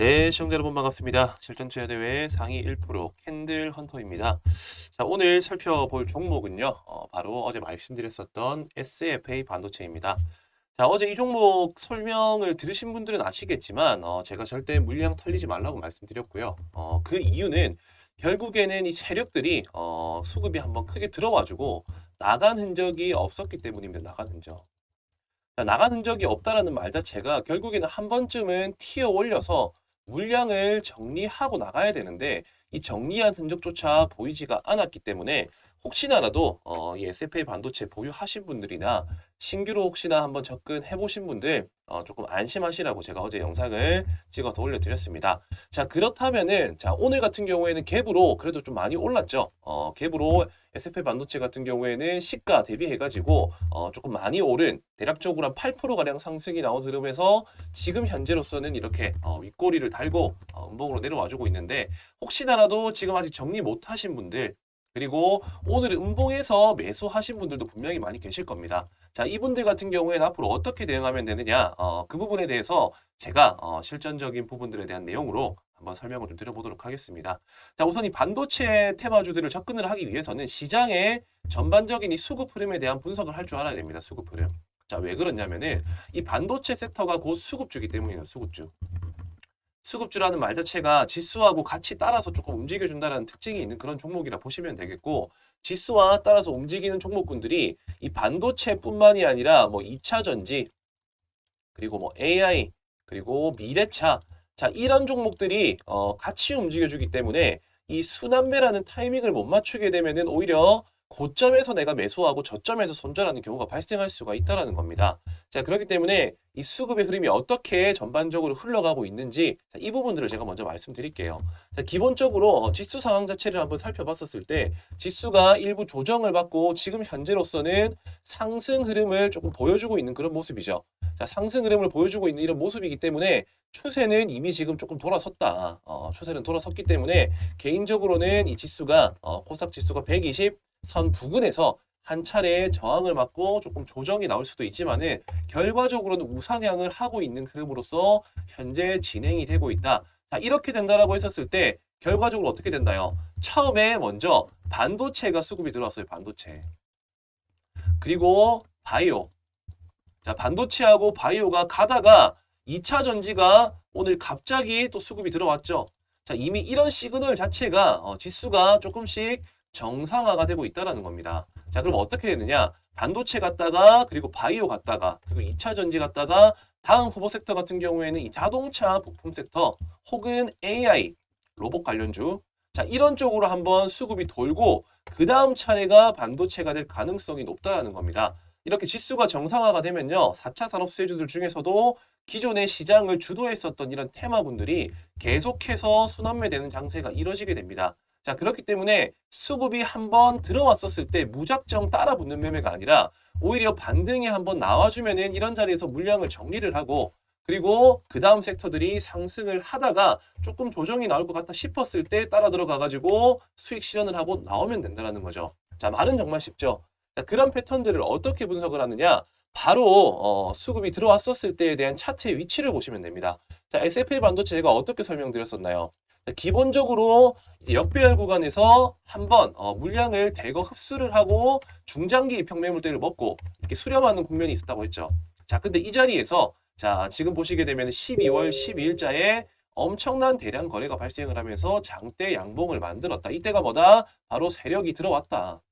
네, 시청자 여러분 반갑습니다. 실전 투자 대회 상위 1% 캔들 헌터입니다. 자, 오늘 살펴볼 종목은요. 어, 바로 어제 말씀드렸었던 SFA 반도체입니다. 자, 어제 이 종목 설명을 들으신 분들은 아시겠지만 어, 제가 절대 물량 털리지 말라고 말씀드렸고요. 어, 그 이유는 결국에는 이 세력들이 어, 수급이 한번 크게 들어와주고 나간 흔적이 없었기 때문입니다. 나간 흔적. 자, 나간 흔적이 없다라는 말 자체가 결국에는 한 번쯤은 튀어 올려서 물량을 정리하고 나가야 되는데 이 정리한 흔적조차 보이지가 않았기 때문에 혹시나라도 어, 이 SFA 반도체 보유하신 분들이나 신규로 혹시나 한번 접근해 보신 분들 어, 조금 안심하시라고 제가 어제 영상을 찍어서 올려드렸습니다. 자 그렇다면은 자 오늘 같은 경우에는 갭으로 그래도 좀 많이 올랐죠. 어, 갭으로 SFA 반도체 같은 경우에는 시가 대비해가지고 어, 조금 많이 오른 대략적으로 한 8% 가량 상승이 나온 흐름에서 지금 현재로서는 이렇게 어, 윗꼬리를 달고 어, 음봉으로 내려와주고 있는데 혹시나라도 지금 아직 정리 못하신 분들 그리고 오늘 음봉에서 매수하신 분들도 분명히 많이 계실 겁니다. 자, 이분들 같은 경우에는 앞으로 어떻게 대응하면 되느냐, 어, 그 부분에 대해서 제가 어, 실전적인 부분들에 대한 내용으로 한번 설명을 좀 드려보도록 하겠습니다. 자, 우선 이 반도체 테마주들을 접근을 하기 위해서는 시장의 전반적인 이 수급 흐름에 대한 분석을 할 줄 알아야 됩니다. 수급 흐름. 자, 왜 그러냐면은 이 반도체 섹터가 곧 수급주기 때문이에요. 수급주. 수급주라는 말 자체가 지수하고 같이 따라서 조금 움직여준다는 특징이 있는 그런 종목이라 보시면 되겠고 지수와 따라서 움직이는 종목군들이 이 반도체뿐만이 아니라 뭐 2차 전지 그리고 뭐 AI 그리고 미래차 자 이런 종목들이 어, 같이 움직여주기 때문에 이 순환매라는 타이밍을 못 맞추게 되면은 오히려 고점에서 내가 매수하고 저점에서 손절하는 경우가 발생할 수가 있다라는 겁니다. 자, 그렇기 때문에 이 수급의 흐름이 어떻게 전반적으로 흘러가고 있는지 자, 이 부분들을 제가 먼저 말씀드릴게요. 자, 기본적으로 어, 지수 상황 자체를 한번 살펴봤었을 때 지수가 일부 조정을 받고 지금 현재로서는 상승 흐름을 조금 보여주고 있는 그런 모습이죠. 자, 상승 흐름을 보여주고 있는 이런 모습이기 때문에 추세는 이미 지금 조금 돌아섰다. 어, 추세는 돌아섰기 때문에 개인적으로는 이 지수가 어, 코스닥 지수가 120 선 부근에서 한 차례 저항을 맞고 조금 조정이 나올 수도 있지만 은 결과적으로는 우상향을 하고 있는 흐름으로서 현재 진행이 되고 있다. 자, 이렇게 된다라고 했었을 때 결과적으로 어떻게 된다요? 처음에 먼저 반도체가 수급이 들어왔어요. 반도체. 그리고 바이오. 자, 반도체하고 바이오가 가다가 2차 전지가 오늘 갑자기 또 수급이 들어왔죠. 자, 이미 이런 시그널 자체가 어, 지수가 조금씩 정상화가 되고 있다라는 겁니다. 자, 그럼 어떻게 되느냐? 반도체 갔다가 그리고 바이오 갔다가 그리고 2차 전지 갔다가 다음 후보 섹터 같은 경우에는 이 자동차 부품 섹터 혹은 AI 로봇 관련주 자, 이런 쪽으로 한번 수급이 돌고 그 다음 차례가 반도체가 될 가능성이 높다라는 겁니다. 이렇게 지수가 정상화가 되면요. 4차 산업 수혜주들 중에서도 기존의 시장을 주도했었던 이런 테마군들이 계속해서 순환매되는 장세가 이뤄지게 됩니다. 자, 그렇기 때문에 수급이 한번 들어왔었을 때 무작정 따라 붙는 매매가 아니라 오히려 반등이 한번 나와주면은 이런 자리에서 물량을 정리를 하고 그리고 그 다음 섹터들이 상승을 하다가 조금 조정이 나올 것 같다 싶었을 때 따라 들어가 가지고 수익 실현을 하고 나오면 된다는 거죠. 자, 말은 정말 쉽죠. 자, 그런 패턴들을 어떻게 분석을 하느냐? 바로 어, 수급이 들어왔었을 때에 대한 차트의 위치를 보시면 됩니다. 자, SFA 반도체 제가 어떻게 설명드렸었나요? 자, 기본적으로 역배열 구간에서 한번 어, 물량을 대거 흡수를 하고 중장기 입형 매물대를 먹고 이렇게 수렴하는 국면이 있었다고 했죠. 자, 근데 이 자리에서 자, 지금 보시게 되면 12월 12일자에 엄청난 대량 거래가 발생을 하면서 장대 양봉을 만들었다. 이때가 뭐다? 바로 세력이 들어왔다.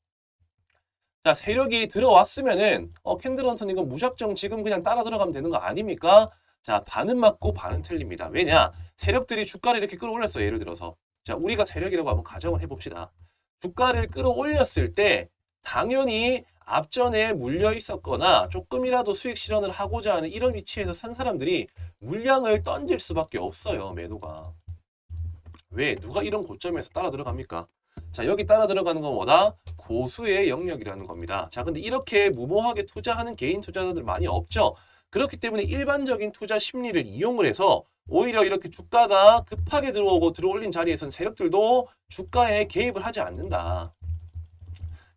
자, 세력이 들어왔으면은 어, 캔들 헌터는 이거 무작정 지금 그냥 따라 들어가면 되는 거 아닙니까? 자, 반은 맞고 반은 틀립니다. 왜냐? 세력들이 주가를 이렇게 끌어올렸어요. 예를 들어서. 자, 우리가 세력이라고 한번 가정을 해봅시다. 주가를 끌어올렸을 때 당연히 앞전에 물려 있었거나 조금이라도 수익 실현을 하고자 하는 이런 위치에서 산 사람들이 물량을 던질 수밖에 없어요. 매도가. 왜? 누가 이런 고점에서 따라 들어갑니까? 자, 여기 따라 들어가는 건 뭐다? 고수의 영역이라는 겁니다. 자, 근데 이렇게 무모하게 투자하는 개인 투자자들 많이 없죠? 그렇기 때문에 일반적인 투자 심리를 이용을 해서 오히려 이렇게 주가가 급하게 들어오고 들어올린 자리에선 세력들도 주가에 개입을 하지 않는다.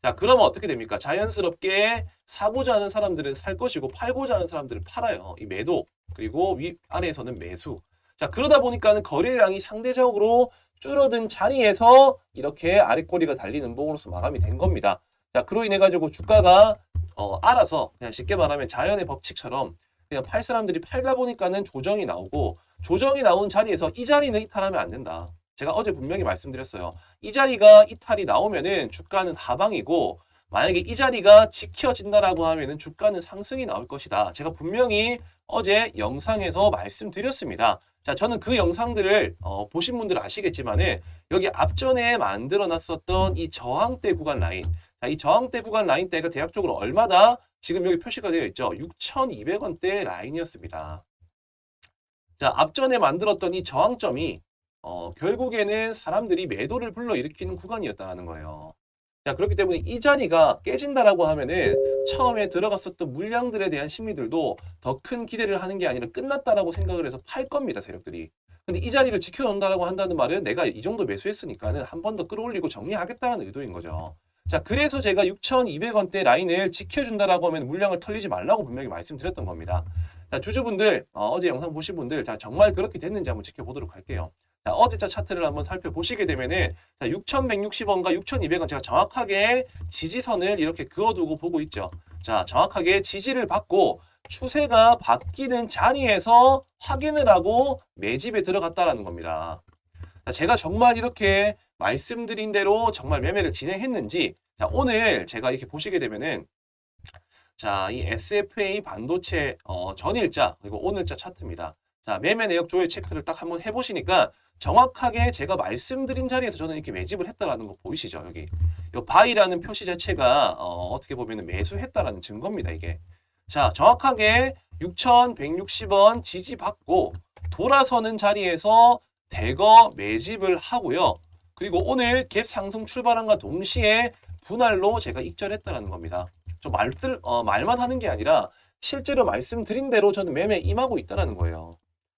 자, 그러면 어떻게 됩니까? 자연스럽게 사고자 하는 사람들은 살 것이고 팔고자 하는 사람들은 팔아요. 이 매도 그리고 위 아래에서는 매수. 자, 그러다 보니까는 거래량이 상대적으로 줄어든 자리에서 이렇게 아래 꼬리가 달린 음봉으로서 마감이 된 겁니다. 자, 그로 인해 가지고 주가가 어, 알아서 그냥 쉽게 말하면 자연의 법칙처럼 그냥 팔 사람들이 팔다 보니까는 조정이 나오고 조정이 나온 자리에서 이 자리는 이탈하면 안 된다. 제가 어제 분명히 말씀드렸어요. 이 자리가 이탈이 나오면은 주가는 하방이고 만약에 이 자리가 지켜진다라고 하면은 주가는 상승이 나올 것이다. 제가 분명히 어제 영상에서 말씀드렸습니다. 자, 저는 그 영상들을 어, 보신 분들 아시겠지만은 여기 앞전에 만들어 놨었던 이 저항대 구간 라인. 자, 이 저항대 구간 라인대가 대략적으로 얼마다? 지금 여기 표시가 되어 있죠. 6,200원대 라인이었습니다. 자, 앞전에 만들었던 이 저항점이 어, 결국에는 사람들이 매도를 불러일으키는 구간이었다는 거예요. 자, 그렇기 때문에 이 자리가 깨진다라고 하면은 처음에 들어갔었던 물량들에 대한 심리들도 더 큰 기대를 하는 게 아니라 끝났다라고 생각을 해서 팔 겁니다, 세력들이. 근데 이 자리를 지켜놓는다라고 한다는 말은 내가 이 정도 매수했으니까는 한 번 더 끌어올리고 정리하겠다는 의도인 거죠. 자, 그래서 제가 6,200원대 라인을 지켜준다라고 하면 물량을 털리지 말라고 분명히 말씀드렸던 겁니다. 자, 주주분들, 어, 제 영상 보신 분들, 자, 정말 그렇게 됐는지 한번 지켜보도록 할게요. 자, 어제자 차트를 한번 살펴보시게 되면은, 자, 6,160원과 6,200원 제가 정확하게 지지선을 이렇게 그어두고 보고 있죠. 자, 정확하게 지지를 받고 추세가 바뀌는 자리에서 확인을 하고 매집에 들어갔다라는 겁니다. 자, 제가 정말 이렇게 말씀드린 대로 정말 매매를 진행했는지, 자, 오늘 제가 이렇게 보시게 되면은, 자, 이 SFA 반도체 어, 전일자 그리고 오늘자 차트입니다. 자, 매매 내역 조회 체크를 딱 한번 해 보시니까 정확하게 제가 말씀드린 자리에서 저는 이렇게 매집을 했다라는 거 보이시죠? 여기 이 바이라는 표시 자체가 어, 어떻게 보면 매수했다라는 증거입니다. 이게 자, 정확하게 6,160원 지지받고 돌아서는 자리에서 대거 매집을 하고요. 그리고 오늘 갭 상승 출발한과 동시에 분할로 제가 익절했다라는 겁니다. 좀 말들 어, 말만 하는 게 아니라 실제로 말씀드린 대로 저는 매매 임하고 있다라는 거예요.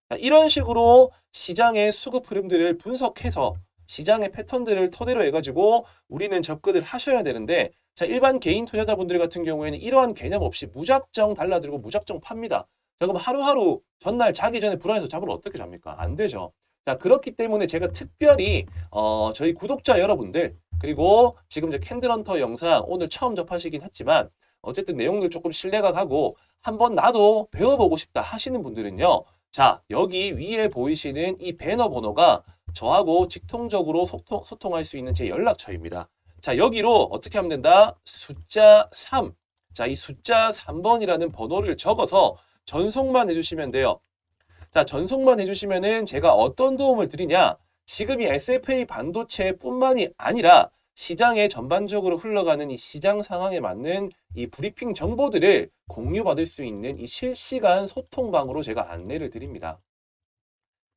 자, 이런 식으로 시장의 수급 흐름들을 분석해서 시장의 패턴들을 토대로 해가지고 우리는 접근을 하셔야 되는데 자 일반 개인 투자자분들 같은 경우에는 이러한 개념 없이 무작정 달라들고 무작정 팝니다. 자 그럼 하루하루 전날 자기 전에 불안해서 잡으면 어떻게 잡니까? 안 되죠. 자 그렇기 때문에 제가 특별히 어, 저희 구독자 여러분들 그리고 지금 이제 캔들헌터 영상 오늘 처음 접하시긴 했지만 어쨌든 내용들 조금 신뢰가 가고 한번 나도 배워보고 싶다 하시는 분들은요. 자 여기 위에 보이시는 이 배너 번호가 저하고 직통적으로 소통, 소통할 수 있는 제 연락처입니다. 자 여기로 어떻게 하면 된다? 숫자 3. 자 이 숫자 3번이라는 번호를 적어서 전송만 해주시면 돼요. 자, 전송만 해주시면은 제가 어떤 도움을 드리냐? 지금 이 SFA 반도체뿐만이 아니라 시장에 전반적으로 흘러가는 이 시장 상황에 맞는 이 브리핑 정보들을 공유받을 수 있는 이 실시간 소통방으로 제가 안내를 드립니다.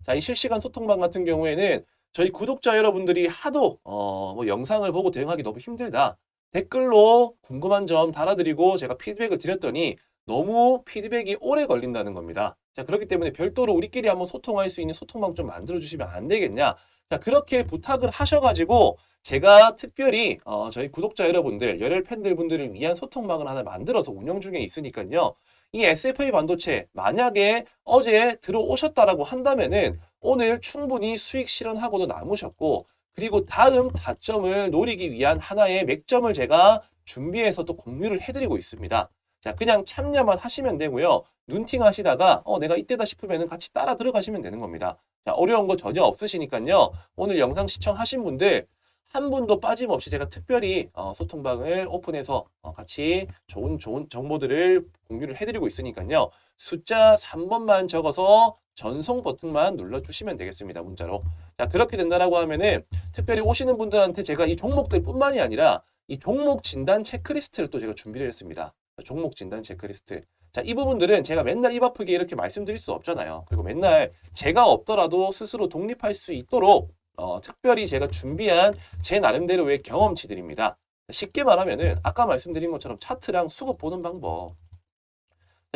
자, 이 실시간 소통방 같은 경우에는 저희 구독자 여러분들이 하도 어, 뭐 영상을 보고 대응하기 너무 힘들다. 댓글로 궁금한 점 달아드리고 제가 피드백을 드렸더니 너무 피드백이 오래 걸린다는 겁니다. 자, 그렇기 때문에 별도로 우리끼리 한번 소통할 수 있는 소통방 좀 만들어 주시면 안 되겠냐? 자, 그렇게 부탁을 하셔가지고 제가 특별히 어, 저희 구독자 여러분들, 열혈 팬들 분들을 위한 소통방을 하나 만들어서 운영 중에 있으니까요. 이 SFA 반도체 만약에 어제 들어오셨다라고 한다면은 오늘 충분히 수익 실현하고도 남으셨고 그리고 다음 타점을 노리기 위한 하나의 맥점을 제가 준비해서 또 공유를 해드리고 있습니다. 자, 그냥 참여만 하시면 되고요. 눈팅 하시다가 어, 내가 이때다 싶으면 같이 따라 들어가시면 되는 겁니다. 자, 어려운 거 전혀 없으시니까요. 오늘 영상 시청하신 분들 한 분도 빠짐없이 제가 특별히 어, 소통방을 오픈해서 어, 같이 좋은 좋은 정보들을 공유를 해드리고 있으니까요. 숫자 3번만 적어서 전송 버튼만 눌러주시면 되겠습니다. 문자로. 자 그렇게 된다라고 하면은 특별히 오시는 분들한테 제가 이 종목들뿐만이 아니라 이 종목 진단 체크리스트를 또 제가 준비를 했습니다. 종목 진단 체크리스트. 자, 이 부분들은 제가 맨날 입 아프게 이렇게 말씀드릴 수 없잖아요. 그리고 맨날 제가 없더라도 스스로 독립할 수 있도록 어, 특별히 제가 준비한 제 나름대로의 경험치들입니다. 쉽게 말하면은 아까 말씀드린 것처럼 차트랑 수급 보는 방법.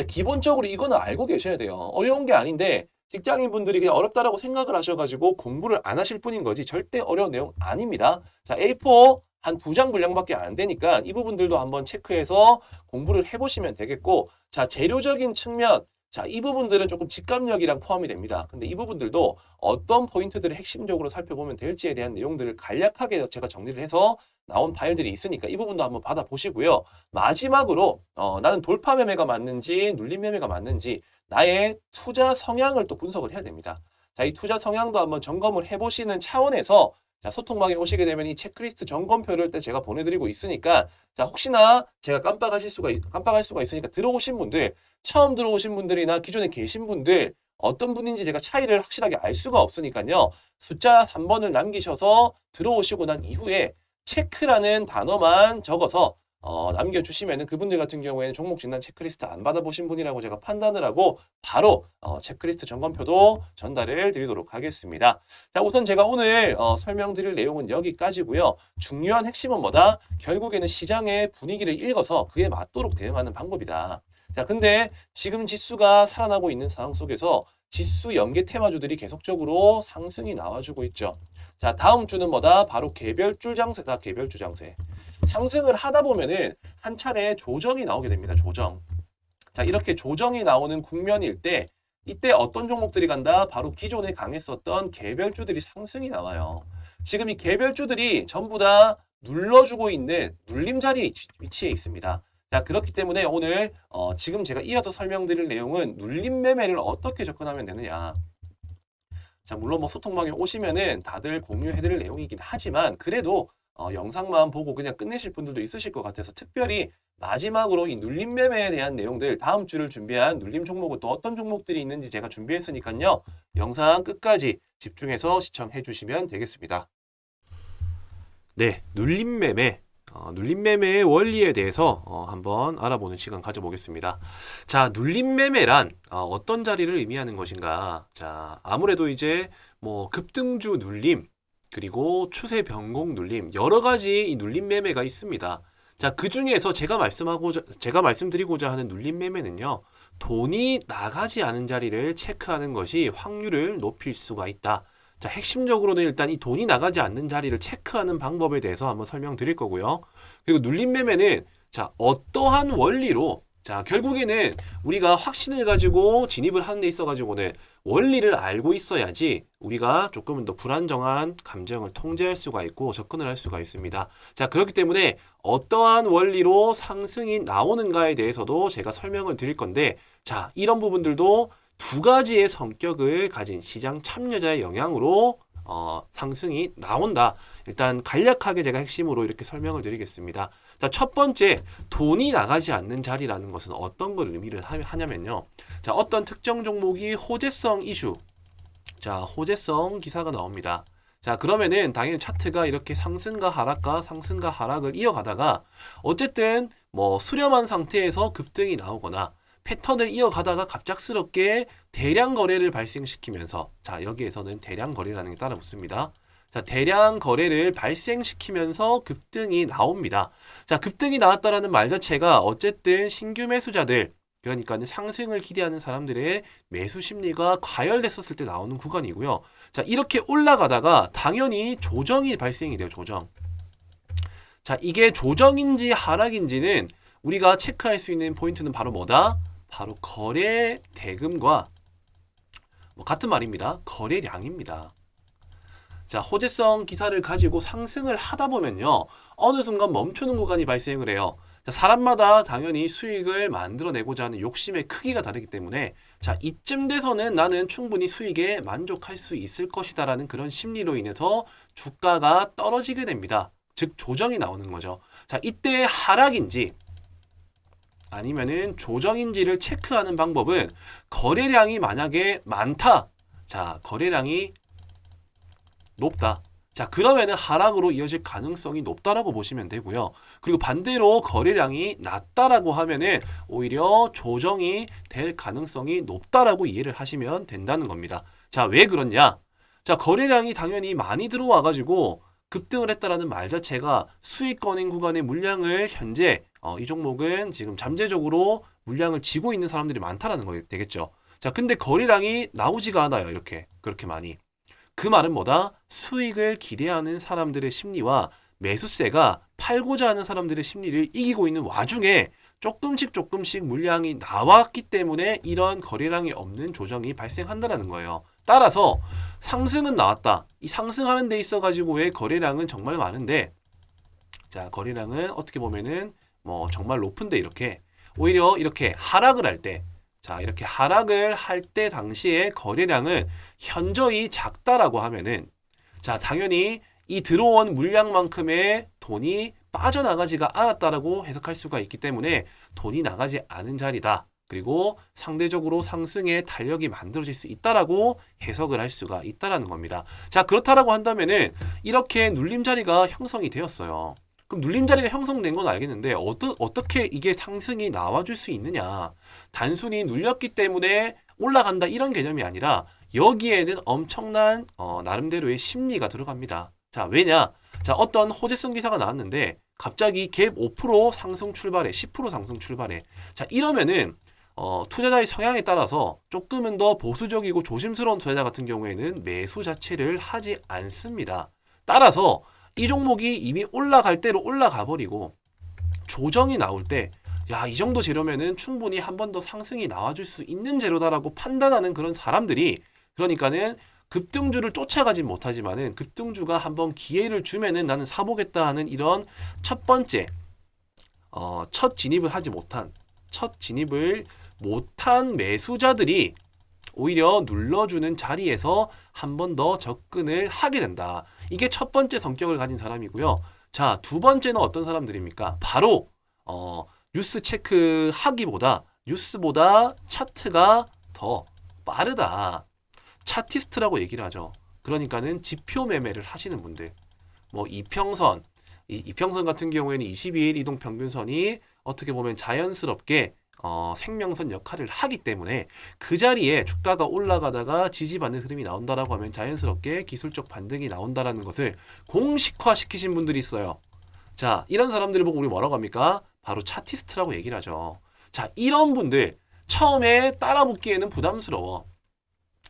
기본적으로 이거는 알고 계셔야 돼요. 어려운 게 아닌데 직장인 분들이 그냥 어렵다라고 생각을 하셔가지고 공부를 안 하실 뿐인 거지 절대 어려운 내용 아닙니다. 자, A4 한 두 장 분량밖에 안 되니까 이 부분들도 한번 체크해서 공부를 해보시면 되겠고 자, 재료적인 측면 자, 이 부분들은 조금 직감력이랑 포함이 됩니다. 근데 이 부분들도 어떤 포인트들을 핵심적으로 살펴보면 될지에 대한 내용들을 간략하게 제가 정리를 해서 나온 파일들이 있으니까 이 부분도 한번 받아보시고요. 마지막으로 어, 나는 돌파 매매가 맞는지 눌림 매매가 맞는지 나의 투자 성향을 또 분석을 해야 됩니다. 자, 이 투자 성향도 한번 점검을 해보시는 차원에서 자, 소통방에 오시게 되면 이 체크리스트 점검표를 때 제가 보내드리고 있으니까 자, 혹시나 제가 깜빡하실 수가, 있- 깜빡할 수가 있으니까 들어오신 분들, 처음 들어오신 분들이나 기존에 계신 분들, 어떤 분인지 제가 차이를 확실하게 알 수가 없으니까요. 숫자 3번을 남기셔서 들어오시고 난 이후에 체크라는 단어만 적어서 어, 남겨주시면은 그분들 같은 경우에는 종목 진단 체크리스트 안 받아보신 분이라고 제가 판단을 하고 바로 어, 체크리스트 점검표도 전달을 드리도록 하겠습니다. 자, 우선 제가 오늘 어, 설명드릴 내용은 여기까지고요. 중요한 핵심은 뭐다? 결국에는 시장의 분위기를 읽어서 그에 맞도록 대응하는 방법이다. 자, 근데 지금 지수가 살아나고 있는 상황 속에서 지수 연계 테마주들이 계속적으로 상승이 나와주고 있죠. 자, 다음 주는 뭐다? 바로 개별주 장세다. 개별주 장세. 상승을 하다 보면은 한 차례 조정이 나오게 됩니다. 조정. 자, 이렇게 조정이 나오는 국면일 때 이때 어떤 종목들이 간다? 바로 기존에 강했었던 개별주들이 상승이 나와요. 지금 이 개별주들이 전부 다 눌러주고 있는 눌림 자리에 위치- 위치해 있습니다. 자, 그렇기 때문에 오늘 어, 지금 제가 이어서 설명드릴 내용은 눌림 매매를 어떻게 접근하면 되느냐. 자, 물론 뭐 소통방에 오시면은 다들 공유해드릴 내용이긴 하지만 그래도 어, 영상만 보고 그냥 끝내실 분들도 있으실 것 같아서 특별히 마지막으로 이 눌림 매매에 대한 내용들 다음 주를 준비한 눌림 종목은 또 어떤 종목들이 있는지 제가 준비했으니까요. 영상 끝까지 집중해서 시청해 주시면 되겠습니다. 네, 눌림 매매. 어, 눌림 매매의 원리에 대해서 어, 한번 알아보는 시간 가져보겠습니다. 자, 눌림 매매란 어, 떤 자리를 의미하는 것인가? 자, 아무래도 이제 뭐 급등주 눌림 그리고 추세 변곡 눌림 여러 가지 이 눌림 매매가 있습니다. 자, 그 중에서 제가 말씀하고자 제가 말씀드리고자 하는 눌림 매매는요. 돈이 나가지 않은 자리를 체크하는 것이 확률을 높일 수가 있다. 자, 핵심적으로는 일단 이 돈이 나가지 않는 자리를 체크하는 방법에 대해서 한번 설명드릴 거고요. 그리고 눌림 매매는 자, 어떠한 원리로 자, 결국에는 우리가 확신을 가지고 진입을 하는 데 있어 가지고는 원리를 알고 있어야지 우리가 조금은 더 불안정한 감정을 통제할 수가 있고 접근을 할 수가 있습니다. 자, 그렇기 때문에 어떠한 원리로 상승이 나오는가에 대해서도 제가 설명을 드릴 건데, 자, 이런 부분들도 두 가지의 성격을 가진 시장 참여자의 영향으로 어, 상승이 나온다. 일단 간략하게 제가 핵심으로 이렇게 설명을 드리겠습니다. 자, 첫 번째, 돈이 나가지 않는 자리라는 것은 어떤 걸 의미를 하- 하냐면요. 자, 어떤 특정 종목이 호재성 이슈, 자, 호재성 기사가 나옵니다. 자, 그러면은 당연히 차트가 이렇게 상승과 하락과 상승과 하락을 이어가다가 어쨌든 뭐 수렴한 상태에서 급등이 나오거나 패턴을 이어가다가 갑작스럽게 대량 거래를 발생시키면서 자, 여기에서는 대량 거래라는 게 따라 붙습니다. 자, 대량 거래를 발생시키면서 급등이 나옵니다. 자, 급등이 나왔다라는 말 자체가 어쨌든 신규 매수자들 그러니까 상승을 기대하는 사람들의 매수 심리가 과열됐었을 때 나오는 구간이고요. 자, 이렇게 올라가다가 당연히 조정이 발생이 돼요. 조정. 자, 이게 조정인지 하락인지는 우리가 체크할 수 있는 포인트는 바로 뭐다? 바로 거래 대금과 뭐 같은 말입니다. 거래량입니다. 자, 호재성 기사를 가지고 상승을 하다 보면요. 어느 순간 멈추는 구간이 발생을 해요. 자, 사람마다 당연히 수익을 만들어내고자 하는 욕심의 크기가 다르기 때문에 자, 이쯤 돼서는 나는 충분히 수익에 만족할 수 있을 것이다라는 그런 심리로 인해서 주가가 떨어지게 됩니다. 즉 조정이 나오는 거죠. 자, 이때 하락인지 아니면은 조정인지를 체크하는 방법은 거래량이 만약에 많다. 자, 거래량이 높다. 자, 그러면은 하락으로 이어질 가능성이 높다라고 보시면 되고요. 그리고 반대로 거래량이 낮다라고 하면은 오히려 조정이 될 가능성이 높다라고 이해를 하시면 된다는 겁니다. 자, 왜 그렇냐? 자, 거래량이 당연히 많이 들어와 가지고 급등을 했다라는 말 자체가 수익권인 구간의 물량을 현재 어, 이 종목은 지금 잠재적으로 물량을 쥐고 있는 사람들이 많다라는 거 되겠죠. 자, 근데 거래량이 나오지가 않아요. 이렇게 그렇게 많이. 그 말은 뭐다? 수익을 기대하는 사람들의 심리와 매수세가 팔고자 하는 사람들의 심리를 이기고 있는 와중에 조금씩 조금씩 물량이 나왔기 때문에 이런 거래량이 없는 조정이 발생한다라는 거예요. 따라서 상승은 나왔다. 이 상승하는 데 있어 가지고의 거래량은 정말 많은데 자, 거래량은 어떻게 보면은 뭐 정말 높은데 이렇게 오히려 이렇게 하락을 할 때 자, 이렇게 하락을 할 때 당시에 거래량은 현저히 작다라고 하면은 자, 당연히 이 들어온 물량만큼의 돈이 빠져나가지가 않았다라고 해석할 수가 있기 때문에 돈이 나가지 않은 자리다. 그리고 상대적으로 상승의 탄력이 만들어질 수 있다라고 해석을 할 수가 있다라는 겁니다. 자, 그렇다라고 한다면은 이렇게 눌림 자리가 형성이 되었어요. 그럼 눌림 자리가 형성된 건 알겠는데 어떠, 어떻게 이게 상승이 나와줄 수 있느냐? 단순히 눌렸기 때문에 올라간다 이런 개념이 아니라 여기에는 엄청난 어, 나름대로의 심리가 들어갑니다. 자, 왜냐? 자, 어떤 호재성 기사가 나왔는데 갑자기 갭 5% 상승 출발해, 10% 상승 출발해. 자, 이러면은 어, 투자자의 성향에 따라서 조금은 더 보수적이고 조심스러운 투자자 같은 경우에는 매수 자체를 하지 않습니다. 따라서 이 종목이 이미 올라갈 대로 올라가 버리고 조정이 나올 때 야, 이 정도 재료면은 충분히 한 번 더 상승이 나와줄 수 있는 재료다라고 판단하는 그런 사람들이 그러니까는 급등주를 쫓아가진 못하지만은 급등주가 한번 기회를 주면은 나는 사보겠다 하는 이런 첫 번째 어, 첫 진입을 하지 못한 첫 진입을 못한 매수자들이 오히려 눌러주는 자리에서 한 번 더 접근을 하게 된다. 이게 첫 번째 성격을 가진 사람이고요. 자, 두 번째는 어떤 사람들입니까? 바로 어, 뉴스 체크 하기보다 뉴스보다 차트가 더 빠르다. 차티스트라고 얘기를 하죠. 그러니까는 지표 매매를 하시는 분들. 뭐 이평선, 이 이평선 같은 경우에는 22일 이동 평균선이 어떻게 보면 자연스럽게 어, 생명선 역할을 하기 때문에 그 자리에 주가가 올라가다가 지지받는 흐름이 나온다라고 하면 자연스럽게 기술적 반등이 나온다라는 것을 공식화 시키신 분들이 있어요. 자, 이런 사람들을 보고 우리 뭐라고 합니까? 바로 차티스트라고 얘기를 하죠. 자, 이런 분들 처음에 따라붙기에는 부담스러워.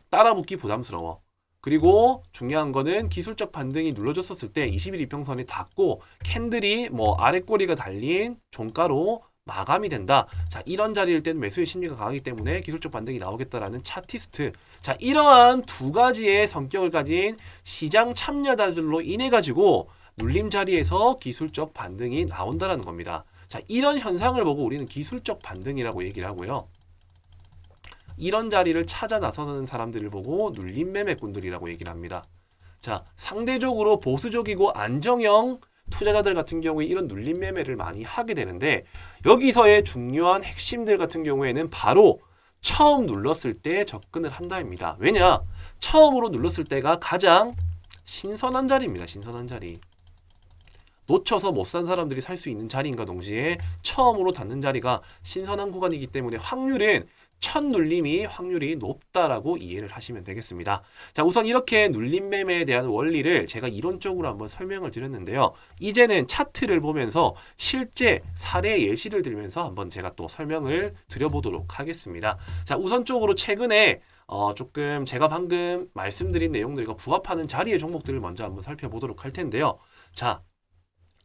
따라붙기 부담스러워. 그리고 중요한 거는 기술적 반등이 눌러졌었을 때 20일 이평선이 닿고 캔들이 뭐 아래 꼬리가 달린 종가로 마감이 된다. 자, 이런 자리일 때는 매수의 심리가 강하기 때문에 기술적 반등이 나오겠다라는 차티스트. 자, 이러한 두 가지의 성격을 가진 시장 참여자들로 인해 가지고 눌림 자리에서 기술적 반등이 나온다라는 겁니다. 자, 이런 현상을 보고 우리는 기술적 반등이라고 얘기를 하고요. 이런 자리를 찾아 나서는 사람들을 보고 눌림 매매꾼들이라고 얘기를 합니다. 자, 상대적으로 보수적이고 안정형 투자자들 같은 경우에 이런 눌림 매매를 많이 하게 되는데 여기서의 중요한 핵심들 같은 경우에는 바로 처음 눌렀을 때 접근을 한다입니다. 왜냐? 처음으로 눌렀을 때가 가장 신선한 자리입니다. 신선한 자리. 놓쳐서 못 산 사람들이 살 수 있는 자리인가 동시에 처음으로 닿는 자리가 신선한 구간이기 때문에 확률은 첫 눌림이 확률이 높다라고 이해를 하시면 되겠습니다. 자, 우선 이렇게 눌림 매매에 대한 원리를 제가 이론적으로 한번 설명을 드렸는데요. 이제는 차트를 보면서 실제 사례 예시를 들면서 한번 제가 또 설명을 드려보도록 하겠습니다. 자, 우선적으로 최근에 어, 조금 제가 방금 말씀드린 내용들과 부합하는 자리의 종목들을 먼저 한번 살펴보도록 할 텐데요. 자,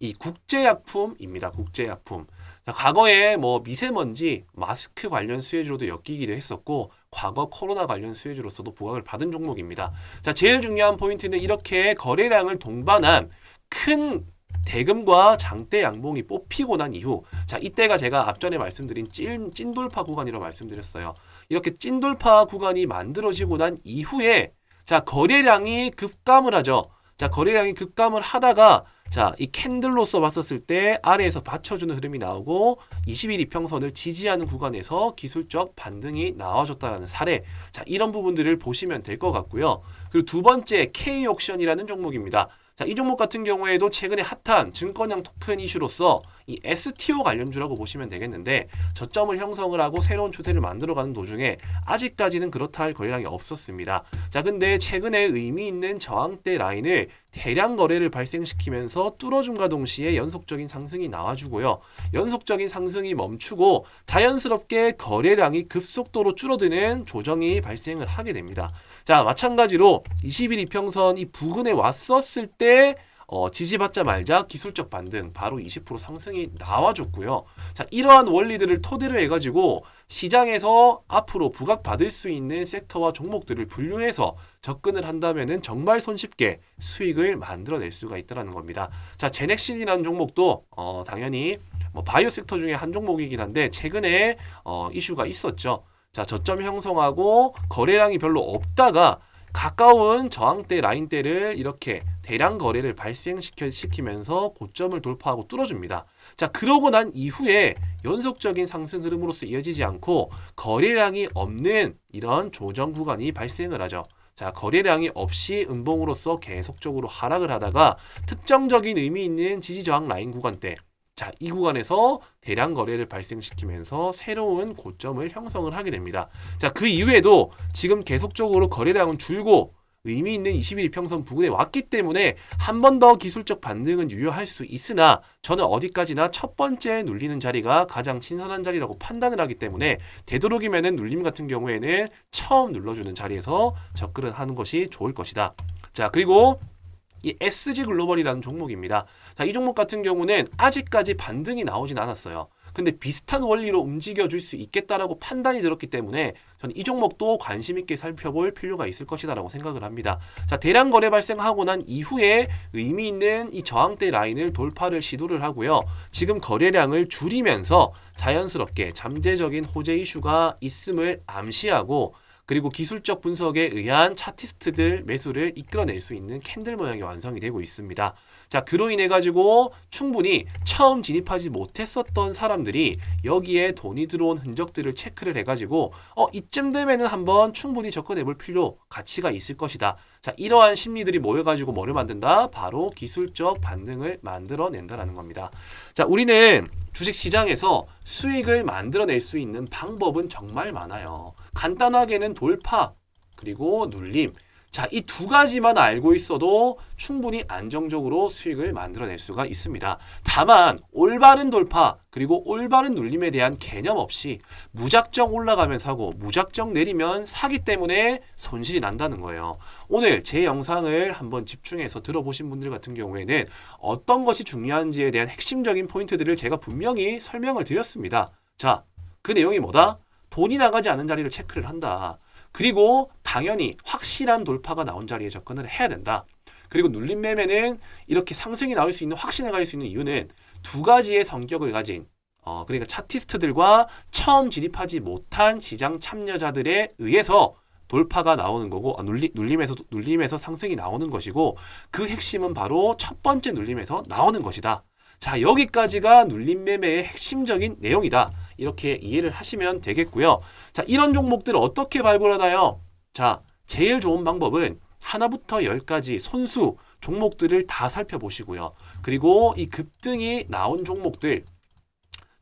이 국제약품입니다. 국제약품. 자, 과거에 뭐 미세먼지, 마스크 관련 수혜주로도 엮이기도 했었고, 과거 코로나 관련 수혜주로서도 부각을 받은 종목입니다. 자, 제일 중요한 포인트는 이렇게 거래량을 동반한 큰 대금과 장대 양봉이 뽑히고 난 이후 자 이때가 제가 앞전에 말씀드린 찐, 찐돌파 구간이라고 말씀드렸어요 이렇게 찐돌파 구간이 만들어지고 난 이후에 자 거래량이 급감을 하죠 자 거래량이 급감을 하다가 자, 이 캔들로서 봤었을 때 아래에서 받쳐주는 흐름이 나오고 21 이평선을 지지하는 구간에서 기술적 반등이 나와줬다라는 사례. 자, 이런 부분들을 보시면 될 것 같고요. 그리고 두 번째 K옥션이라는 종목입니다. 자, 이 종목 같은 경우에도 최근에 핫한 증권형 토큰 이슈로서 이 STO 관련주라고 보시면 되겠는데 저점을 형성을 하고 새로운 추세를 만들어가는 도중에 아직까지는 그렇다 할 거래량이 없었습니다. 자, 근데 최근에 의미 있는 저항대 라인을 대량 거래를 발생시키면서 뚫어줌과 동시에 연속적인 상승이 나와주고요. 연속적인 상승이 멈추고 자연스럽게 거래량이 급속도로 줄어드는 조정이 발생을 하게 됩니다. 자, 마찬가지로 21 이평선 이 부근에 왔었을 때 어, 지지받자 말자 기술적 반등 바로 20% 상승이 나와줬고요. 자, 이러한 원리들을 토대로 해가지고 시장에서 앞으로 부각받을 수 있는 섹터와 종목들을 분류해서 접근을 한다면은 정말 손쉽게 수익을 만들어낼 수가 있다는 겁니다. 자, 제넥신이라는 종목도 어, 당연히 뭐 바이오 섹터 중에 한 종목이긴 한데 최근에 어, 이슈가 있었죠. 자, 저점 형성하고 거래량이 별로 없다가 가까운 저항대 라인대를 이렇게 대량 거래를 발생시켜 시키면서 고점을 돌파하고 뚫어줍니다. 자, 그러고 난 이후에 연속적인 상승 흐름으로서 이어지지 않고 거래량이 없는 이런 조정 구간이 발생을 하죠. 자, 거래량이 없이 음봉으로서 계속적으로 하락을 하다가 특정적인 의미 있는 지지 저항 라인 구간대 자, 이 구간에서 대량 거래를 발생시키면서 새로운 고점을 형성을 하게 됩니다. 자, 그 이후에도 지금 계속적으로 거래량은 줄고 의미 있는 21 이평선 부근에 왔기 때문에 한 번 더 기술적 반등은 유효할 수 있으나 저는 어디까지나 첫 번째 눌리는 자리가 가장 신선한 자리라고 판단을 하기 때문에 되도록이면은 눌림 같은 경우에는 처음 눌러주는 자리에서 접근을 하는 것이 좋을 것이다. 자, 그리고 이 SG 글로벌이라는 종목입니다. 자, 이 종목 같은 경우는 아직까지 반등이 나오진 않았어요. 근데 비슷한 원리로 움직여 줄 수 있겠다라고 판단이 들었기 때문에 저는 이 종목도 관심 있게 살펴볼 필요가 있을 것이다라고 생각을 합니다. 자, 대량 거래 발생하고 난 이후에 의미 있는 이 저항대 라인을 돌파를 시도를 하고요. 지금 거래량을 줄이면서 자연스럽게 잠재적인 호재 이슈가 있음을 암시하고 그리고 기술적 분석에 의한 차티스트들 매수를 이끌어낼 수 있는 캔들 모양이 완성이 되고 있습니다. 자, 그로 인해 가지고 충분히 처음 진입하지 못했었던 사람들이 여기에 돈이 들어온 흔적들을 체크를 해가지고 어 이쯤 되면은 한번 충분히 접근해볼 필요 가치가 있을 것이다. 자, 이러한 심리들이 모여가지고 뭐를 만든다? 바로 기술적 반등을 만들어낸다라는 겁니다. 자, 우리는 주식 시장에서 수익을 만들어낼 수 있는 방법은 정말 많아요. 간단하게는 돌파 그리고 눌림 자, 이 두 가지만 알고 있어도 충분히 안정적으로 수익을 만들어낼 수가 있습니다. 다만 올바른 돌파 그리고 올바른 눌림에 대한 개념 없이 무작정 올라가면 사고 무작정 내리면 사기 때문에 손실이 난다는 거예요. 오늘 제 영상을 한번 집중해서 들어보신 분들 같은 경우에는 어떤 것이 중요한지에 대한 핵심적인 포인트들을 제가 분명히 설명을 드렸습니다. 자, 그 내용이 뭐다? 돈이 나가지 않은 자리를 체크를 한다. 그리고 당연히 확실한 돌파가 나온 자리에 접근을 해야 된다. 그리고 눌림 매매는 이렇게 상승이 나올 수 있는 확신을 가질 수 있는 이유는 두 가지의 성격을 가진 어 그러니까 차티스트들과 처음 진입하지 못한 시장 참여자들에 의해서 돌파가 나오는 거고 아, 눌리, 눌림에서 눌림에서 상승이 나오는 것이고 그 핵심은 바로 첫 번째 눌림에서 나오는 것이다. 자 여기까지가 눌림 매매의 핵심적인 내용이다. 이렇게 이해를 하시면 되겠고요. 자, 이런 종목들을 어떻게 발굴하나요? 자, 제일 좋은 방법은 하나부터 열까지 손수 종목들을 다 살펴보시고요. 그리고 이 급등이 나온 종목들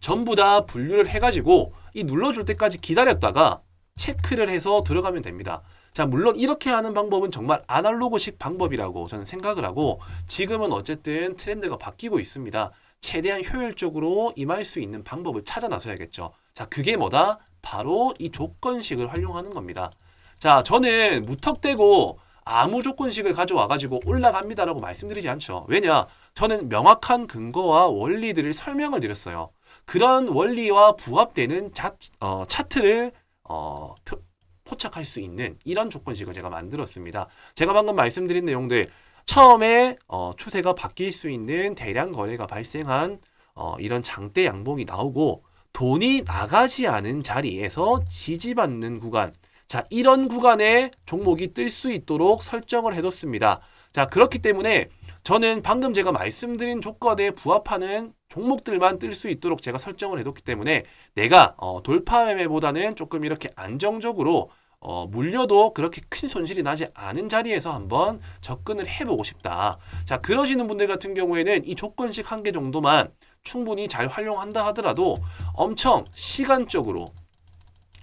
전부 다 분류를 해가지고 이 눌러줄 때까지 기다렸다가 체크를 해서 들어가면 됩니다. 자, 물론 이렇게 하는 방법은 정말 아날로그식 방법이라고 저는 생각을 하고 지금은 어쨌든 트렌드가 바뀌고 있습니다. 최대한 효율적으로 임할 수 있는 방법을 찾아 나서야겠죠. 자, 그게 뭐다? 바로 이 조건식을 활용하는 겁니다. 자, 저는 무턱대고 아무 조건식을 가져와가지고 올라갑니다라고 말씀드리지 않죠. 왜냐? 저는 명확한 근거와 원리들을 설명을 드렸어요. 그런 원리와 부합되는 자, 어, 차트를 어, 표, 포착할 수 있는 이런 조건식을 제가 만들었습니다. 제가 방금 말씀드린 내용들 처음에 어, 추세가 바뀔 수 있는 대량 거래가 발생한 어, 이런 장대 양봉이 나오고 돈이 나가지 않은 자리에서 지지받는 구간 자 이런 구간에 종목이 뜰 수 있도록 설정을 해뒀습니다. 자 그렇기 때문에 저는 방금 제가 말씀드린 조건에 부합하는 종목들만 뜰 수 있도록 제가 설정을 해뒀기 때문에 내가 어, 돌파 매매보다는 조금 이렇게 안정적으로 어, 물려도 그렇게 큰 손실이 나지 않은 자리에서 한번 접근을 해보고 싶다. 자, 그러시는 분들 같은 경우에는 이 조건식 한 개 정도만 충분히 잘 활용한다 하더라도 엄청 시간적으로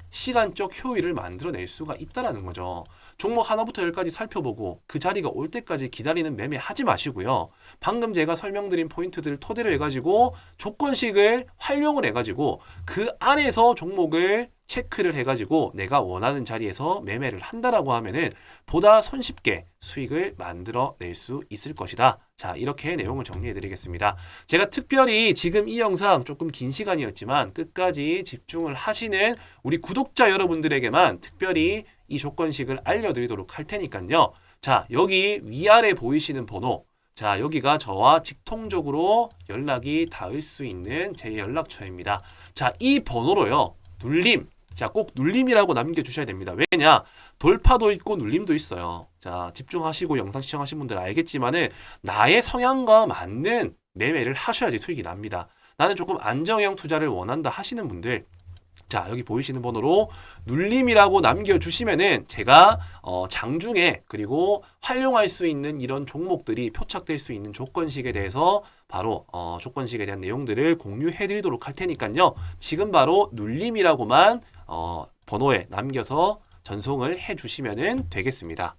시간적 효율을 만들어낼 수가 있다라는 거죠. 종목 하나부터 열까지 살펴보고 그 자리가 올 때까지 기다리는 매매 하지 마시고요. 방금 제가 설명드린 포인트들을 토대로 해가지고 조건식을 활용을 해가지고 그 안에서 종목을 체크를 해가지고 내가 원하는 자리에서 매매를 한다라고 하면은 보다 손쉽게 수익을 만들어낼 수 있을 것이다. 자, 이렇게 내용을 정리해 드리겠습니다. 제가 특별히 지금 이 영상 조금 긴 시간이었지만 끝까지 집중을 하시는 우리 구독자 여러분들에게만 특별히 이 조건식을 알려드리도록 할 테니까요. 자, 여기 위아래 보이시는 번호. 자, 여기가 저와 직통적으로 연락이 닿을 수 있는 제 연락처입니다. 자, 이 번호로요. 눌림. 자, 꼭 눌림이라고 남겨주셔야 됩니다. 왜냐? 돌파도 있고 눌림도 있어요. 자, 집중하시고 영상 시청하신 분들 알겠지만은 나의 성향과 맞는 매매를 하셔야지 수익이 납니다. 나는 조금 안정형 투자를 원한다 하시는 분들 자 여기 보이시는 번호로 눌림이라고 남겨주시면은 제가 어, 장중에 그리고 활용할 수 있는 이런 종목들이 표착될 수 있는 조건식에 대해서 바로 어, 조건식에 대한 내용들을 공유해 드리도록 할 테니까요 지금 바로 눌림이라고만 어, 번호에 남겨서 전송을 해 주시면은 되겠습니다.